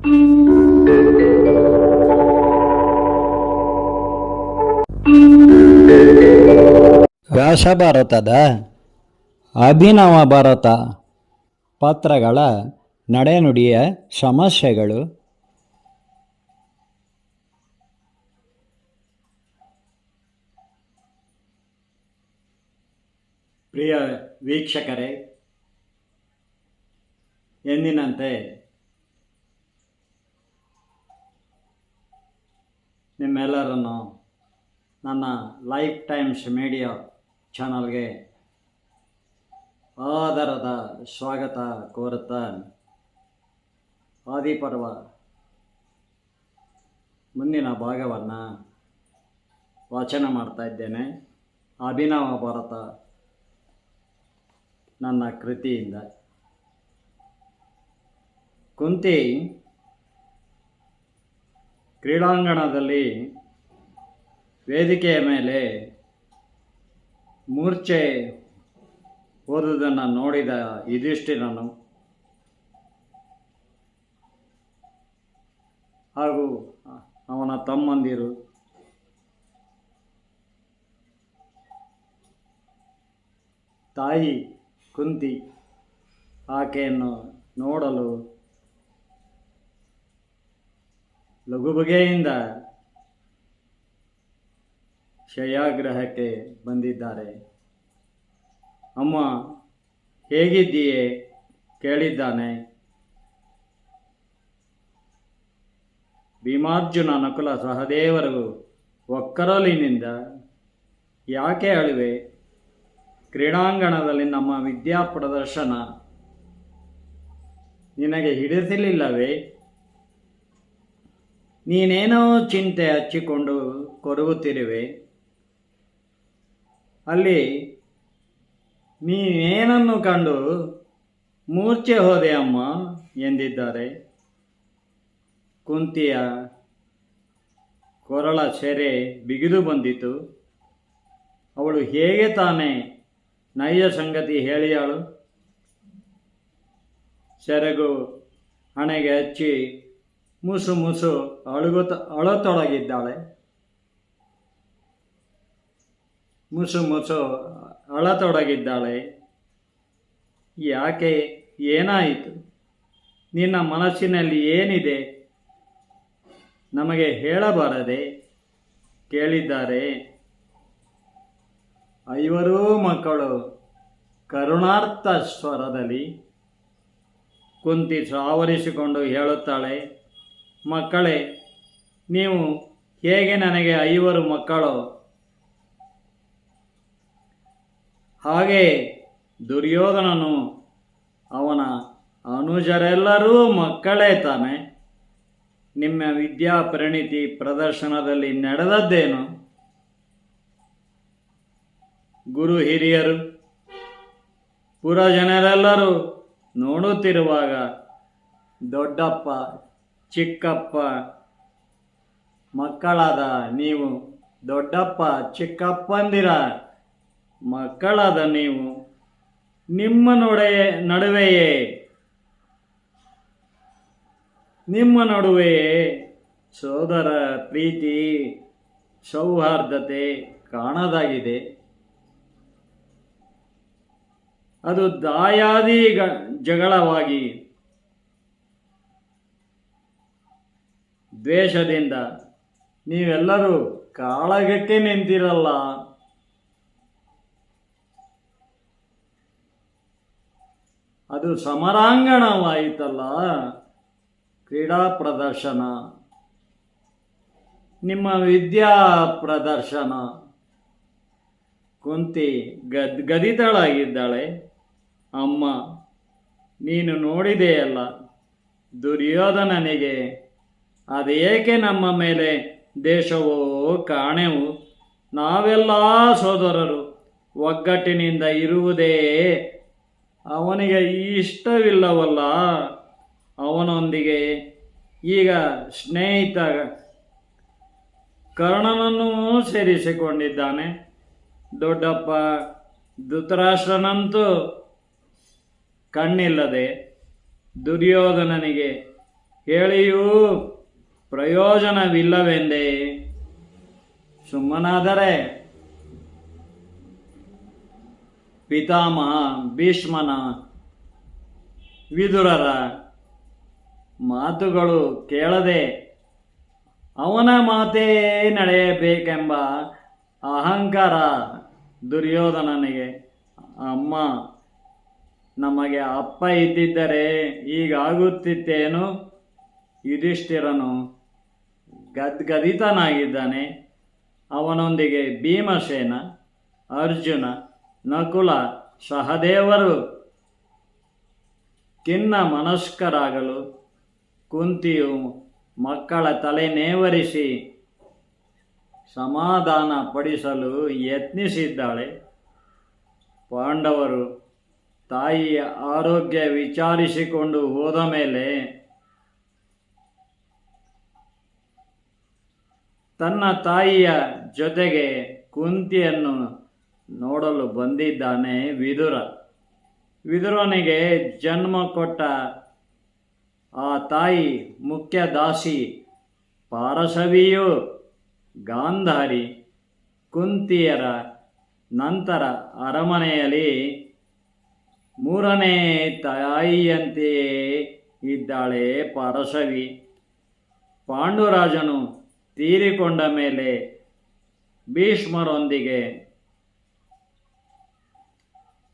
ವ್ಯಾಸ ಭಾರತದ ಅಭಿನವ ಭಾರತ ಪಾತ್ರಗಳ ನಡೆನುಡಿಯ ಸಮಸ್ಯೆಗಳು. ಪ್ರಿಯ ವೀಕ್ಷಕರೇ ಎಂದಿನಂತೆ ನಿಮ್ಮೆಲ್ಲರನ್ನು ನನ್ನ ಲೈಫ್ ಟೈಮ್ಸ್ ಮೀಡಿಯಾ ಚಾನಲ್ಗೆ ಆದರದ ಸ್ವಾಗತ ಕೋರುತ್ತಾ ಆದಿಪರ್ವ ಮುಂದಿನ ಭಾಗವನ್ನು ವಾಚನ ಮಾಡ್ತಾ ಇದ್ದೇನೆ. ಅಭಿನವ ಭಾರತ ನನ್ನ ಕೃತಿಯಿಂದ. ಕುಂತಿ ಕ್ರೀಡಾಂಗಣದಲ್ಲಿ ವೇದಿಕೆಯ ಮೇಲೆ ಮೂರ್ಛೆ ಓದುವುದನ್ನು ನೋಡಿದ ಯುಧಿಷ್ಠಿರನು ಹಾಗೂ ಅವನ ತಮ್ಮಂದಿರು ತಾಯಿ ಕುಂತಿ ಆಕೆಯನ್ನು ನೋಡಲು ಲಘುಬಗೆಯಿಂದ ಶಯಾಗ್ರಹಕ್ಕೆ ಬಂದಿದ್ದಾರೆ. ಅಮ್ಮ ಹೇಗಿದ್ದೀಯೆ? ಕೇಳಿದ್ದಾನೆ. ಭೀಮಾರ್ಜುನ ನಕುಲ ಸಹದೇವರು ಒಕ್ಕರಲಿನಿಂದ ಯಾಕೆ ಅಳುವೆ? ಕ್ರೀಡಾಂಗಣದಲ್ಲಿ ನಮ್ಮ ವಿದ್ಯಾ ಪ್ರದರ್ಶನ ನಿನಗೆ ಹಿಡಿಸಲಿಲ್ಲವೇ ನೀನೇನೋ ಚಿಂತೆ ಹಚ್ಚಿಕೊಂಡು ಕೊರಗುತ್ತಿರುವೆ. ಅಲ್ಲಿ ನೀನೇನನ್ನು ಕಂಡು ಮೂರ್ಛೆ ಹೋದೆ ಅಮ್ಮ ಎಂದಿದ್ದಾರೆ. ಕುಂತಿಯ ಕೊರಳ ಸೆರೆ ಬಿಗಿದು ಬಂದಿತು. ಅವಳು ಹೇಗೆ ತಾನೇ ನೈಜ ಸಂಗತಿ ಹೇಳಿಯಾಳು. ಸೆರೆಗು ಹಣೆಗೆ ಹಚ್ಚಿ ಮುಸು ಮುಸು ಅಳುಗುತ್ತ ಅಳತೊಡಗಿದ್ದಾಳೆ ಮುಸು ಮುಸು ಅಳತೊಡಗಿದ್ದಾಳೆ ಯಾಕೆ? ಏನಾಯಿತು? ನಿನ್ನ ಮನಸ್ಸಿನಲ್ಲಿ ಏನಿದೆ? ನಮಗೆ ಹೇಳಬಾರದೆ? ಕೇಳಿದ್ದಾರೆ. ಐವರೂ ಮಕ್ಕಳು ಕರುಣಾರ್ಥ ಸ್ವರದಲ್ಲಿ ಕುಂತಿ ಸಾವರಿಸಿಕೊಂಡು ಹೇಳುತ್ತಾಳೆ. ಮಕ್ಕಳೇ, ನೀವು ಹೇಗೆ ನನಗೆ ಐವರು ಮಕ್ಕಳು? ಹಾಗೆ ದುರ್ಯೋಧನನು ಅವನ ಅನುಜರೆಲ್ಲರೂ ಮಕ್ಕಳೇ ತಾನೆ. ನಿಮ್ಮ ವಿದ್ಯಾ ಪರಿಣಿತಿ ಪ್ರದರ್ಶನದಲ್ಲಿ ನಡೆದದ್ದೇನು? ಗುರು ಹಿರಿಯರು, ಪುರಜನರೆಲ್ಲರೂ ನೋಡುತ್ತಿರುವಾಗ ದೊಡ್ಡಪ್ಪ ಚಿಕ್ಕಪ್ಪ. ಮಕ್ಕಳಾದ ನೀವು ದೊಡ್ಡಪ್ಪ ಚಿಕ್ಕಪ್ಪಂದಿರ. ಮಕ್ಕಳಾದ ನೀವು ನಿಮ್ಮ ನೊಡೆಯೇ ನಡುವೆಯೇ. ನಿಮ್ಮ ನಡುವೆಯೇ ಸೋದರ ಪ್ರೀತಿ, ಸೌಹಾರ್ದತೆ ಕಾಣದಾಗಿದೆ. ಅದು ದಾಯಾದಿ ಜಗಳವಾಗಿ ದ್ವೇಷದಿಂದ ನೀವೆಲ್ಲರೂ ಕಾಳಗಕ್ಕೆ ನಿಂತಿರಲ್ಲ. ಅದು ಸಮರಾಂಗಣವಾಯಿತಲ್ಲ. ಕ್ರೀಡಾ ಪ್ರದರ್ಶನ. ನಿಮ್ಮ ವಿದ್ಯಾ ಪ್ರದರ್ಶನ. ಕುಂತಿ ಗದ್ ಗದಿತಳಾಗಿದ್ದಾಳೆ ಅಮ್ಮ, ನೀನು ನೋಡಿದೆಯಲ್ಲ, ದುರ್ಯೋಧನನಿಗೆ ಅದೇಕೆ ನಮ್ಮ ಮೇಲೆ ದೇಶವೋ ಕಾಣೆವು? ನಾವೆಲ್ಲ ಸೋದರರು, ಒಗ್ಗಟ್ಟಿನಿಂದ ಇರುವುದೇ ಅವನಿಗೆ ಇಷ್ಟವಿಲ್ಲವಲ್ಲ? ಅವನೊಂದಿಗೆ ಈಗ ಸ್ನೇಹಿತ ಕರ್ಣನನ್ನೂ ಸೇರಿಸಿಕೊಂಡಿದ್ದಾನೆ. ದೊಡ್ಡಪ್ಪ ಧೃತರಾಷ್ಟ್ರನಂತೂ ಕಣ್ಣಿಲ್ಲದೆ ದುರ್ಯೋಧನನಿಗೆ ಹೇಳಿಯೂ ಪ್ರಯೋಜನವಿಲ್ಲವೆಂದೇ. ಸುಮ್ಮನಾದರೆ ಪಿತಾಮಹ ಭೀಷ್ಮನ ವಿದುರರ ಮಾತುಗಳು ಕೇಳದೆ ಅವನ ಮಾತೇ ನಡೆಯಬೇಕೆಂಬ ಅಹಂಕಾರ ದುರ್ಯೋಧನನಿಗೆ. ಅಮ್ಮ, ನಮಗೆ ಅಪ್ಪ ಇದ್ದಿದ್ದರೆ ಈಗಾಗುತ್ತಿತ್ತೇನು ಯುಧಿಷ್ಠಿರನು ಗದ್ಗದಿತನಾಗಿದ್ದಾನೆ ಅವನೊಂದಿಗೆ ಭೀಮಸೇನ, ಅರ್ಜುನ, ನಕುಲ, ಸಹದೇವರು ಖಿನ್ನ ಮನಸ್ಕರಾಗಲು ಕುಂತಿಯು ಮಕ್ಕಳ ತಲೆ ನೇವರಿಸಿ ಸಮಾಧಾನ ಪಡಿಸಲು ಯತ್ನಿಸಿದ್ದಾಳೆ. ಪಾಂಡವರು ತಾಯಿಯ ಆರೋಗ್ಯ ವಿಚಾರಿಸಿಕೊಂಡು ಹೋದ ಮೇಲೆ ತನ್ನ ತಾಯಿಯ ಜೊತೆಗೆ ಕುಂತಿಯನ್ನು ನೋಡಲು ಬಂದಿದ್ದಾನೆ ವಿದುರ. ವಿದುರನಿಗೆ ಜನ್ಮ ಕೊಟ್ಟ ಆ ತಾಯಿ ಮುಖ್ಯ ದಾಸಿ, ಪಾರಸವಿಯು ಗಾಂಧಾರಿ. ಕುಂತಿಯರ ನಂತರ ಅರಮನೆಯಲ್ಲಿ ಮೂರನೇ ತಾಯಿಯಂತೆಯೇ ಇದ್ದಾಳೆ ಪಾರಸವಿ. ಪಾಂಡುರಾಜನು ತೀರಿಕೊಂಡ ಮೇಲೆ ಭೀಷ್ಮರೊಂದಿಗೆ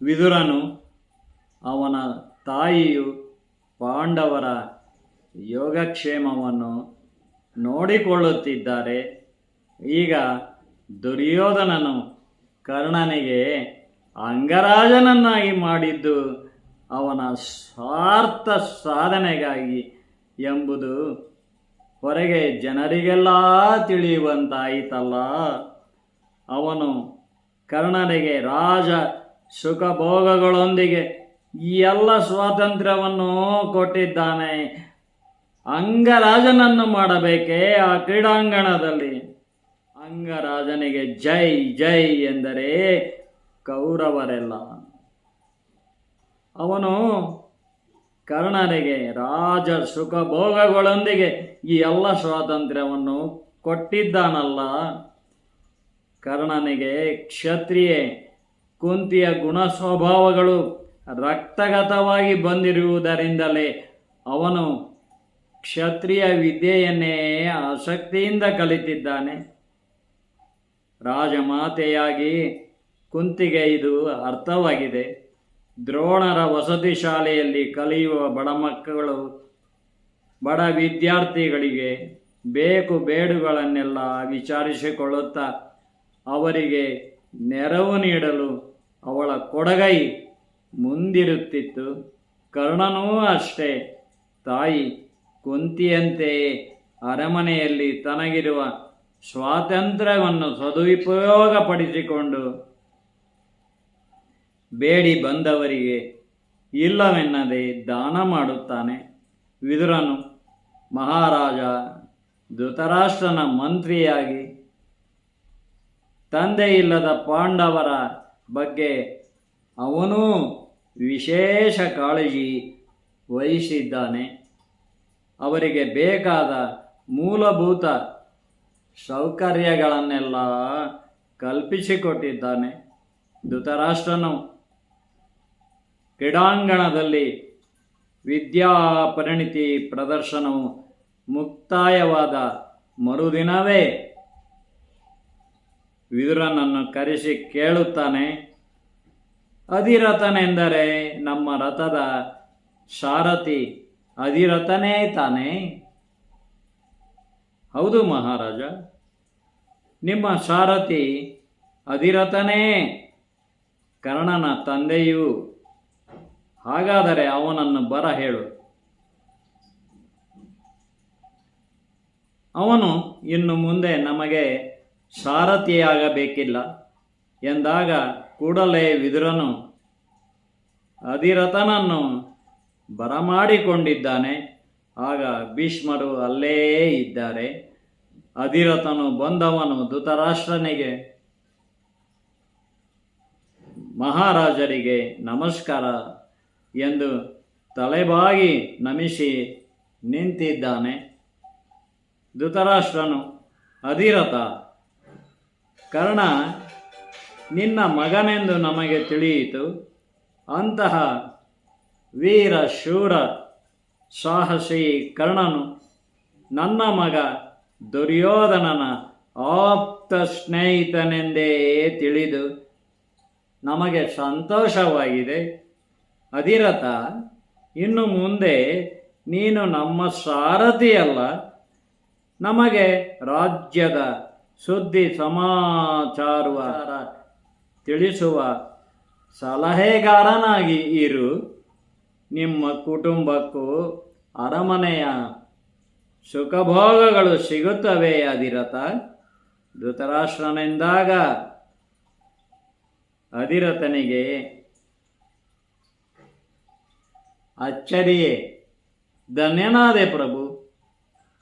ವಿದುರನು, ಅವನ ತಾಯಿಯು ಪಾಂಡವರ ಯೋಗಕ್ಷೇಮವನ್ನು ನೋಡಿಕೊಳ್ಳುತ್ತಿದ್ದಾರೆ. ಈಗ ದುರ್ಯೋಧನನು ಕರ್ಣನಿಗೆ ಅಂಗರಾಜನನ್ನಾಗಿ ಮಾಡಿದ್ದು ಅವನ ಸ್ವಾರ್ಥ ಸಾಧನೆಗಾಗಿ ಎಂಬುದು ಹೊರಗೆ ಜನರಿಗೆಲ್ಲ ತಿಳಿಯುವಂತಾಯಿತಲ್ಲ. ಅವನು ಕರ್ಣನಿಗೆ, ರಾಜ ಸುಖಭೋಗಗಳೊಂದಿಗೆ ಈ ಎಲ್ಲ ಸ್ವಾತಂತ್ರ್ಯವನ್ನು ಕೊಟ್ಟಿದ್ದಾನೆ. ಅಂಗರಾಜನನ್ನು ಮಾಡಬೇಕೇ ಆ ಕ್ರೀಡಾಂಗಣದಲ್ಲಿ. ಅಂಗರಾಜನಿಗೆ ಜೈ ಜೈ ಎಂದರೆ ಕೌರವರೆಲ್ಲ. ಅವನು ಕರ್ಣನಿಗೆ ರಾಜ ಸುಖ ಭೋಗಗಳೊಂದಿಗೆ ಈ ಎಲ್ಲ ಸ್ವಾತಂತ್ರ್ಯವನ್ನು ಕೊಟ್ಟಿದ್ದಾನಲ್ಲ. ಕರ್ಣನಿಗೆ ಕ್ಷತ್ರಿಯ, ಕುಂತಿಯ ಗುಣ ಸ್ವಭಾವಗಳು ರಕ್ತಗತವಾಗಿ ಬಂದಿರುವುದರಿಂದಲೇ ಅವನು ಕ್ಷತ್ರಿಯ ವಿದ್ಯೆಯನ್ನೇ ಆಸಕ್ತಿಯಿಂದ ಕಲಿತಿದ್ದಾನೆ. ರಾಜಮಾತೆಯಾಗಿ ಕುಂತಿಗೆ ಇದು ಅರ್ಥವಾಗಿದೆ. ದ್ರೋಣರ ವಸತಿ ಶಾಲೆಯಲ್ಲಿ ಕಲಿಯುವ ಬಡ ಮಕ್ಕಳು, ಬಡ ವಿದ್ಯಾರ್ಥಿಗಳಿಗೆ ಬೇಕು ಬೇಡುಗಳನ್ನೆಲ್ಲ ವಿಚಾರಿಸಿಕೊಳ್ಳುತ್ತಾ ಅವರಿಗೆ ನೆರವು ನೀಡಲು ಅವಳ ಕೊಡಗೈ ಮುಂದಿರುತ್ತಿತ್ತು. ಕರ್ಣನೂ ಅಷ್ಟೇ. ತಾಯಿ ಕುಂತಿಯಂತೆಯೇ ಅರಮನೆಯಲ್ಲಿ ತನಗಿರುವ ಸ್ವಾತಂತ್ರ್ಯವನ್ನು ಸದುಪಯೋಗಪಡಿಸಿಕೊಂಡು ಬೇಡಿ ಬಂದವರಿಗೆ ಇಲ್ಲವೆನ್ನದೆ ದಾನ ಮಾಡುತ್ತಾನೆ. ವಿದುರನು ಮಹಾರಾಜ ಧೃತರಾಷ್ಟ್ರನ ಮಂತ್ರಿಯಾಗಿ ತಂದೆ ಇಲ್ಲದ ಪಾಂಡವರ ಬಗ್ಗೆ ಅವನೂ ವಿಶೇಷ ಕಾಳಜಿ ವಹಿಸಿದ್ದಾನೆ. ಅವರಿಗೆ ಬೇಕಾದ ಮೂಲಭೂತ ಸೌಕರ್ಯಗಳನ್ನೆಲ್ಲ ಕಲ್ಪಿಸಿಕೊಟ್ಟಿದ್ದಾನೆ. ಧೃತರಾಷ್ಟ್ರನು ಕ್ರೀಡಾಂಗಣದಲ್ಲಿ ವಿದ್ಯಾಪರಿಣಿತಿ ಪ್ರದರ್ಶನವು ಮುಕ್ತಾಯವಾದ ಮರುದಿನವೇ ವಿದುರನನ್ನು ಕರೆಸಿ ಕೇಳುತ್ತಾನೆ. ಅಧಿರಥನೆಂದರೆ ನಮ್ಮ ರಥದ ಸಾರಥಿ ಅಧಿರಥನೇ ತಾನೆ. ಹೌದು ಮಹಾರಾಜ, ನಿಮ್ಮ ಸಾರಥಿ ಅಧಿರಥನೇ ಕರ್ಣನ ತಂದೆಯು. ಹಾಗಾದರೆ ಅವನನ್ನು ಬರ ಹೇಳು. ಅವನು ಇನ್ನು ಮುಂದೆ ನಮಗೆ ಸಾರಥಿಯಾಗಬೇಕಿಲ್ಲ. ಎಂದಾಗ ಕೂಡಲೇ ವಿದುರನು ಅಧಿರಥನನ್ನು ಬರಮಾಡಿಕೊಂಡಿದ್ದಾನೆ. ಆಗ ಭೀಷ್ಮರು ಅಲ್ಲೇ ಇದ್ದಾರೆ. ಅಧಿರಥನು ಬಂದವನು ಧೃತರಾಷ್ಟ್ರನಿಗೆ, ಮಹಾರಾಜರಿಗೆ ನಮಸ್ಕಾರ ಎಂದು ತಲೆಬಾಗಿ ನಮಿಸಿ ನಿಂತಿದ್ದಾನೆ. ಧೃತರಾಷ್ಟ್ರನು, ಅಧಿರಥ, ಕರ್ಣ, ನಿನ್ನ ಮಗನೆಂದು ನಮಗೆ ತಿಳಿಯಿತು. ಅಂತಹ ವೀರ, ಶೂರ, ಸಾಹಸಿ ಕರ್ಣನು ನನ್ನ ಮಗ ದುರ್ಯೋಧನನ ಆಪ್ತ ಸ್ನೇಹಿತನೆಂದೇ ತಿಳಿದು ನಮಗೆ ಸಂತೋಷವಾಗಿದೆ. ಅಧಿರಥ ಇನ್ನು ಮುಂದೆ ನೀನು ನಮ್ಮ ಸಾರಥಿಯಲ್ಲ. ನಮಗೆ ರಾಜ್ಯದ ಸುದ್ದಿ ಸಮಾಚಾರ ತಿಳಿಸುವ ಸಲಹೆಗಾರನಾಗಿ ಇರು. ನಿಮ್ಮ ಕುಟುಂಬಕ್ಕೂ ಅರಮನೆಯ ಸುಖಭೋಗಗಳು ಸಿಗುತ್ತವೆ ಅಧಿರಥ ಧೃತರಾಷ್ಟ್ರನೆಂದಾಗ ಅಧಿರಥನಿಗೆ ಅಚ್ಚರಿಯೇ, ಧನ್ಯನಾದೆ ಪ್ರಭು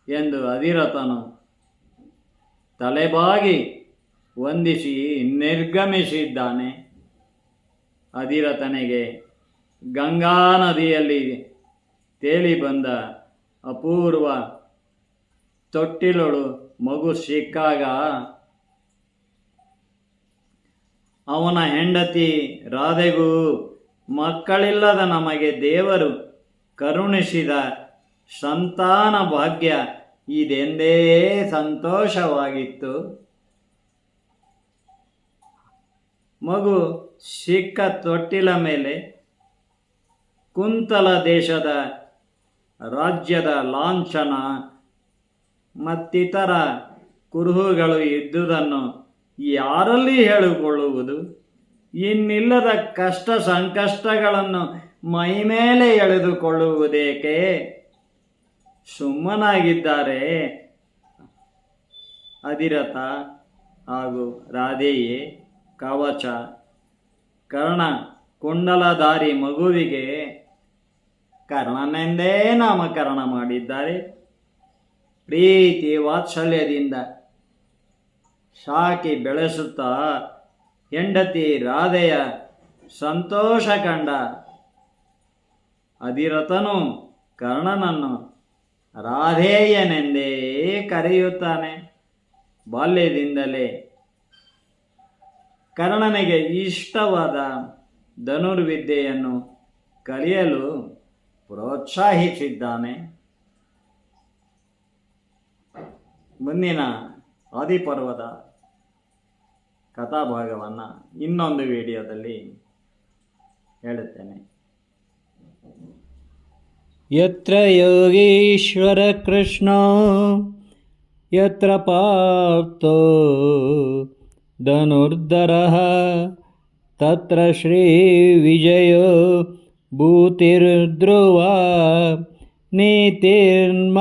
ಎಂದು ಅಧಿರಥನು ತಲೆಬಾಗಿ ವಂದಿಸಿ ನಿರ್ಗಮಿಸಿದ್ದಾನೆ. ಅಧಿರಥನಿಗೆ ಗಂಗಾ ನದಿಯಲ್ಲಿ ತೇಲಿ ಬಂದ ಅಪೂರ್ವ ತೊಟ್ಟಿಲೊಳು ಮಗು ಸಿಕ್ಕಾಗ ಅವನ ಹೆಂಡತಿ ರಾಧೆಗೂ ಮಕ್ಕಳಿಲ್ಲದ ನಮಗೆ ದೇವರು ಕರುಣಿಸಿದ ಸಂತಾನ ಭಾಗ್ಯ ಇದೆಂದೇ ಸಂತೋಷವಾಗಿತ್ತು. ಮಗು ಸಿಕ್ಕ ತೊಟ್ಟಿಲ ಮೇಲೆ ಕುಂತಲ ದೇಶದ ರಾಜ್ಯದ ಲಾಂಛನ ಮತ್ತಿತರ ಕುರುಹುಗಳು ಇದ್ದುದನ್ನು ಯಾರಲ್ಲಿ ಹೇಳಿಕೊಳ್ಳುವುದು? ಇನ್ನಿಲ್ಲದ ಕಷ್ಟ ಸಂಕಷ್ಟಗಳನ್ನು ಮೈಮೇಲೆ ಎಳೆದುಕೊಳ್ಳುವುದೇಕೆ? ಸುಮ್ಮನಾಗಿದ್ದಾರೆ ಅಧಿರಥ ಹಾಗೂ ರಾಧೆಯೇ, ಕವಚ, ಕರ್ಣ ಕುಂಡಲಧಾರಿ ಮಗುವಿಗೆ ಕರ್ಣನೆಂದೇ ನಾಮಕರಣ ಮಾಡಿದ್ದಾರೆ. ಪ್ರೀತಿ ವಾತ್ಸಲ್ಯದಿಂದ ಸಾಕಿ ಬೆಳೆಸುತ್ತಾ ಹೆಂಡತಿ ರಾಧೆಯ ಸಂತೋಷ ಕಂಡ ಅಧಿರಥನು ಕರ್ಣನನ್ನು ರಾಧೇಯನೆಂದೇ ಕರೆಯುತ್ತಾನೆ. ಬಾಲ್ಯದಿಂದಲೇ ಕರ್ಣನಿಗೆ ಇಷ್ಟವಾದ ಧನುರ್ವಿದ್ಯೆಯನ್ನು ಕಲಿಯಲು ಪ್ರೋತ್ಸಾಹಿಸಿದ್ದಾನೆ. ಮುಂದಿನ ಆದಿಪರ್ವದ ಕಥಾಭಾಗವನ್ನು ಇನ್ನೊಂದು ವಿಡಿಯೋದಲ್ಲಿ ಹೇಳುತ್ತೇನೆ. ಯತ್ರ ಯೋಗೀಶ್ವರ ಕೃಷ್ಣ, ಯತ್ರ ಪಾಪ್ತೋ ಧನುರ್ಧರ, ತತ್ರ ಶ್ರೀ ವಿಜಯೋ ಭೂತಿರ್ಧ್ರುವ ನೀತಿರ್ಮತಿರ್ಮಮ.